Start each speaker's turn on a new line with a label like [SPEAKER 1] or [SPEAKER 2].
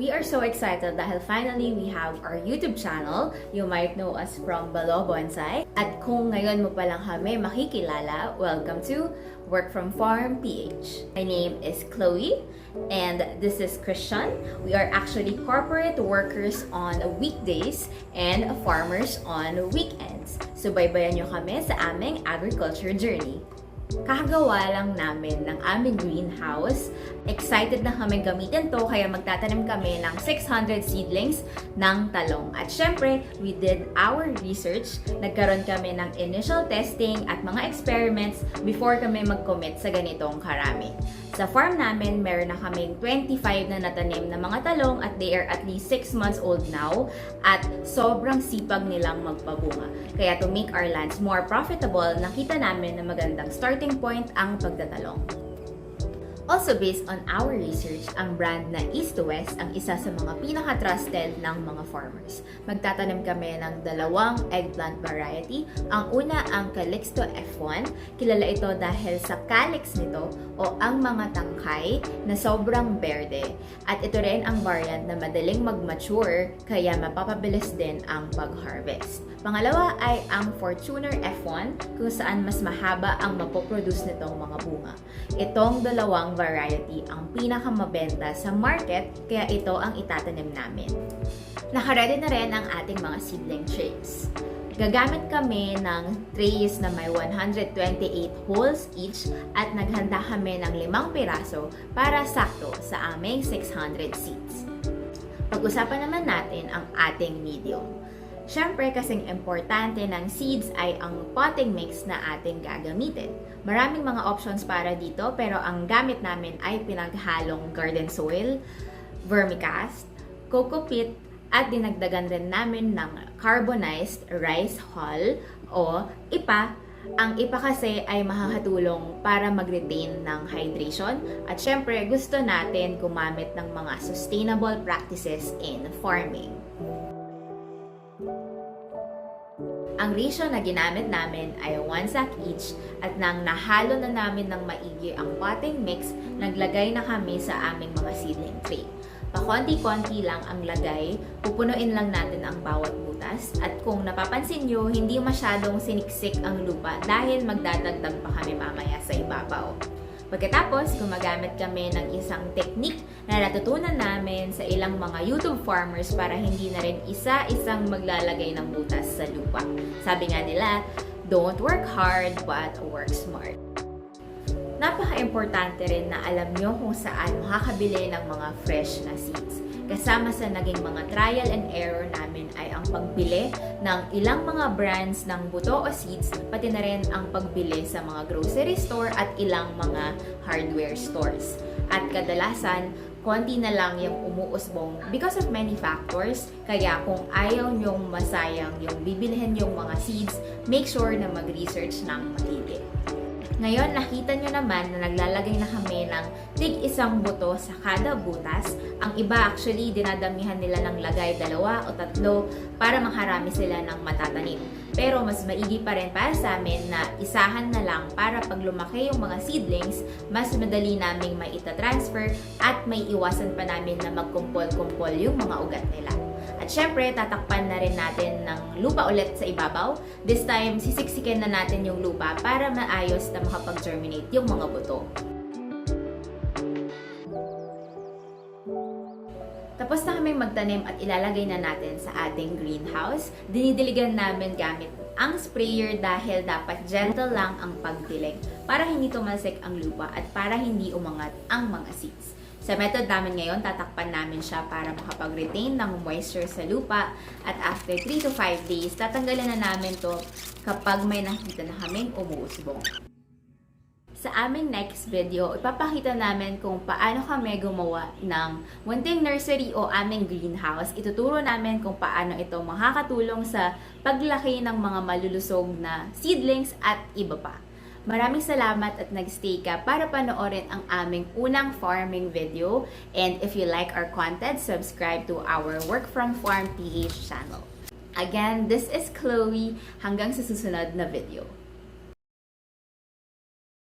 [SPEAKER 1] We are so excited dahil finally we have our YouTube channel. You might know us from Balo Bonsai. At kung ngayon mo pa lang kami makikilala, welcome to Work from Farm PH. My name is Chloe and this is Christian. We are actually corporate workers on weekdays and farmers on weekends. So baybayan nyo kami sa aming agriculture journey. Kakagawa lang namin ng aming greenhouse. Excited na kami gamitin to kaya magtatanim kami ng 600 seedlings ng talong. At syempre, we did our research. Nagkaroon kami ng initial testing at mga experiments before kami mag-commit sa ganitong karami. Sa farm namin, meron na kaming 25 na natanim na mga talong at they are at least 6 months old now at sobrang sipag nilang magpabunga. Kaya to make our lands more profitable, nakita namin na magandang starting point ang pagtatalong. Also based on our research, ang brand na East West ang isa sa mga pinaka-trusted ng mga farmers. Magtatanim kami ng dalawang eggplant variety. Ang una ang Calixto F1. Kilala ito dahil sa calyx nito o ang mga tangkay na sobrang berde. At ito rin ang variant na madaling mag-mature kaya mapapabilis din ang pag-harvest. Pangalawa ay ang Fortuner F1 kung saan mas mahaba ang mapoproduce nitong mga bunga. Itong dalawang variety ang pinakamabenta sa market kaya ito ang itatanim namin. Nakaredy na rin ang ating mga seedling trays. Gagamit kami ng trays na may 128 holes each at naghanda kami ng limang piraso para sakto sa aming 600 seeds. Pag-usapan naman natin ang ating medium. Siyempre, kasing importante ng seeds ay ang potting mix na ating gagamitin. Maraming mga options para dito, pero ang gamit namin ay pinaghalong garden soil, vermicast, coco peat, at dinagdagan din namin ng carbonized rice hull o IPA. Ang IPA kasi ay makakatulong para mag-retain ng hydration at syempre gusto natin gumamit ng mga sustainable practices in farming. Ang ratio na ginamit namin ay 1 sack each at nang nahalo na namin ng maigi ang potting mix, naglagay na kami sa aming mga seedling tray. Pakonti-konti lang ang lagay, pupunuin lang natin ang bawat butas at kung napapansin nyo, hindi masyadong siniksik ang lupa dahil magdadagdag pa kami mamaya sa ibabaw. Pagkatapos, gumagamit kami ng isang technique na natutunan namin sa ilang mga YouTube farmers para hindi na rin isa-isang maglalagay ng butas sa lupa. Sabi nga nila, don't work hard but work smart. Napaka-importante rin na alam nyo kung saan makakabili ng mga fresh na seeds. Kasama sa naging mga trial and error namin ay ang pagbili ng ilang mga brands ng buto o seeds, pati na rin ang pagbili sa mga grocery store at ilang mga hardware stores. At kadalasan, konti na lang yung umuusbong because of many factors. Kaya kung ayaw nyong masayang yung bibilhin yung mga seeds, make sure na mag-research ng maigi. Ngayon, nakita nyo naman na naglalagay na kami ng tig isang buto sa kada butas. Ang iba actually, dinadamihan nila ng lagay dalawa o tatlo para makarami sila ng matatanim. Pero mas maigi pa rin para sa amin na isahan na lang para pag lumaki yung mga seedlings, mas madali naming maita-transfer at may iwasan pa namin na magkumpol-kumpol yung mga ugat nila. At syempre, tatakpan na rin natin ng lupa ulit sa ibabaw. This time, sisiksikin na natin yung lupa para maayos na makapag-germinate yung mga buto. Tapos na kaming magtanim at ilalagay na natin sa ating greenhouse. Dinidiligan namin gamit ang sprayer dahil dapat gentle lang ang pagdilig para hindi tumalsik ang lupa at para hindi umangat ang mga seeds. Sa method namin ngayon, tatakpan namin siya para makapag-retain ng moisture sa lupa at after 3 to 5 days, tatanggalin na namin to kapag may nakita na kaming umuusbong. Sa aming next video, ipapakita namin kung paano kami gumawa ng munting nursery o aming greenhouse. Ituturo namin kung paano ito makakatulong sa paglaki ng mga malulusog na seedlings at iba pa. Maraming salamat at nagstay ka para panoorin ang aming unang farming video. And if you like our content, subscribe to our Work From Farm PH channel. Again, this is Chloe. Hanggang sa susunod na video.